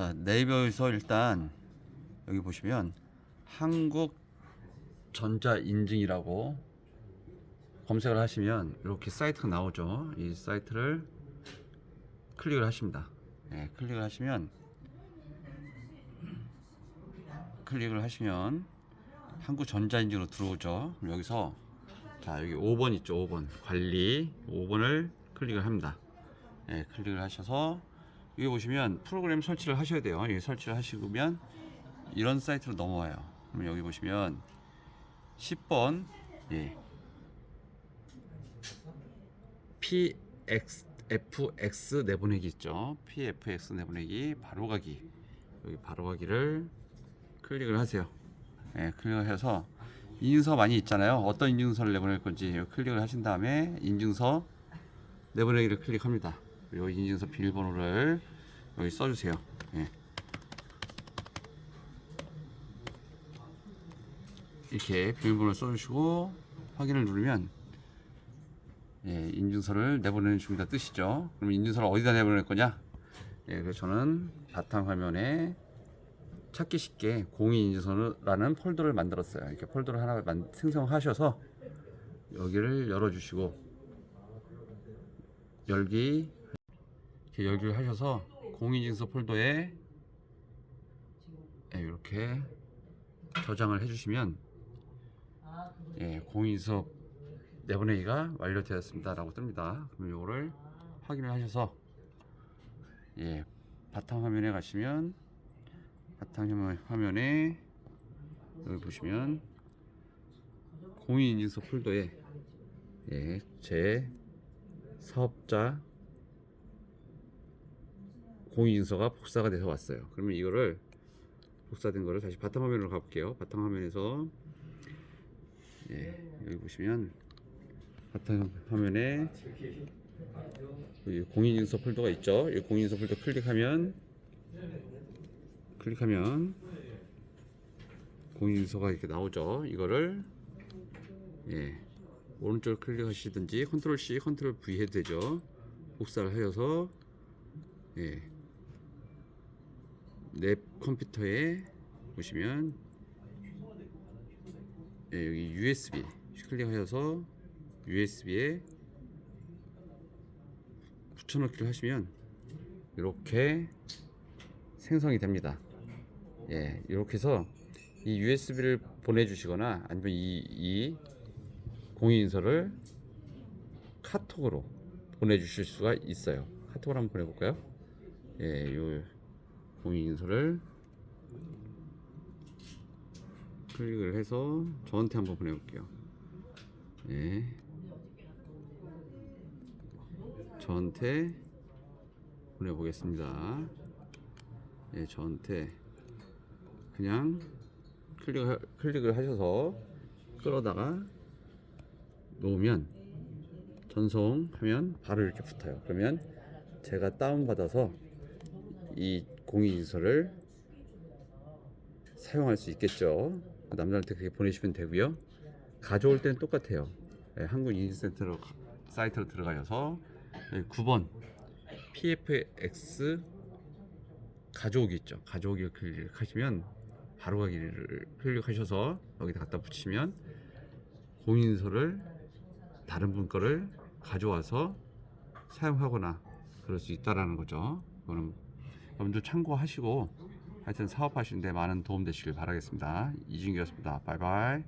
자 네이버에서 일단 여기 보시면 한국 전자 인증이라고 검색을 하시면 이렇게 사이트가 나오죠. 이 사이트를 클릭을 하십니다. 네, 클릭을 하시면 클릭을 하시면 한국 전자인증으로 들어오죠. 여기서 자 여기 5번 있죠. 5번 관리 5번을 클릭을 합니다. 네, 클릭을 하셔서 여기 보시면 프로그램 설치를 하셔야 돼요. 여기 설치를 하시면 이런 사이트로 넘어와요. 그럼 여기 보시면 10번 예. PXFX 내보내기 있죠. PFX 내보내기 바로가기 여기 바로가기를 클릭을 하세요. 예, 클릭을 해서 인증서 많이 있잖아요. 어떤 인증서를 내보낼 건지 클릭을 하신 다음에 인증서 내보내기를 클릭합니다. 그리고 인증서 비밀번호를 여기 써주세요. 예. 이렇게 비밀번호를 써주시고 확인을 누르면 예, 인증서를 내보내는 중이다 뜻이죠. 그럼 인증서를 어디다 내보낼 거냐? 예, 그래서 저는 바탕 화면에 찾기 쉽게 공인인증서라는 폴더를 만들었어요. 이렇게 폴더를 하나 만, 생성하셔서 여기를 열어주시고 열기 이렇게 열기를 하셔서 공인인증서 폴더에 예, 이렇게 저장을 해주시면 예, 공인인증서 내보내기가 완료되었습니다라고 뜹니다. 그럼 이거를 확인을 하셔서 예, 바탕 화면에 가시면 바탕 화면 화면에 여기 보시면 공인인증서 폴더에 예, 제 사업자 공인인증서가 복사가 돼서 왔어요. 그러면 이거를 복사된 거를 다시 바탕화면으로 가볼게요. 바탕화면에서 예, 여기 보시면 바탕화면에 여기 공인인증서 폴더가 있죠. 이 공인인증서 폴더 클릭하면 클릭하면 공인인증서가 이렇게 나오죠. 이거를 예, 오른쪽 클릭하시든지 컨트롤 C, 컨트롤 V 해도 되죠. 복사를 하여서 예, 내 컴퓨터에 보시면 예, 여기 USB 클릭하셔서 USB에 붙여넣기를 하시면 이렇게 생성이 됩니다. 예, 이렇게 해서 이 USB를 보내주시거나 아니면 이, 이 공인인서를 카톡으로 보내주실 수가 있어요. 카톡으로 한번 보내볼까요? 예, 요 공인 인서를 클릭을 해서 저한테 한번 보내볼게요. 예. 저한테 보내보겠습니다. 예, 저한테 그냥 클릭 클릭을 하셔서 끌어다가 놓으면 전송하면 바로 이렇게 붙어요. 그러면 제가 다운 받아서 이 공인인서를 사용할 수 있겠죠. 남들한테 그렇게 보내시면 되고요. 가져올 때는 똑같아요. 예, 한국인증센터로 사이트로 들어가셔서 9번 PFX 가져오기 있죠. 가져오기를 클릭하시면 바로 가기를 클릭하셔서 여기다 갖다 붙이면 공인서를 다른 분 거를 가져와서 사용하거나 그럴 수 있다라는 거죠. 그거는 여러분들 참고하시고 하여튼 사업하시는데 많은 도움 되시길 바라겠습니다. 이진규였습니다. 바이바이.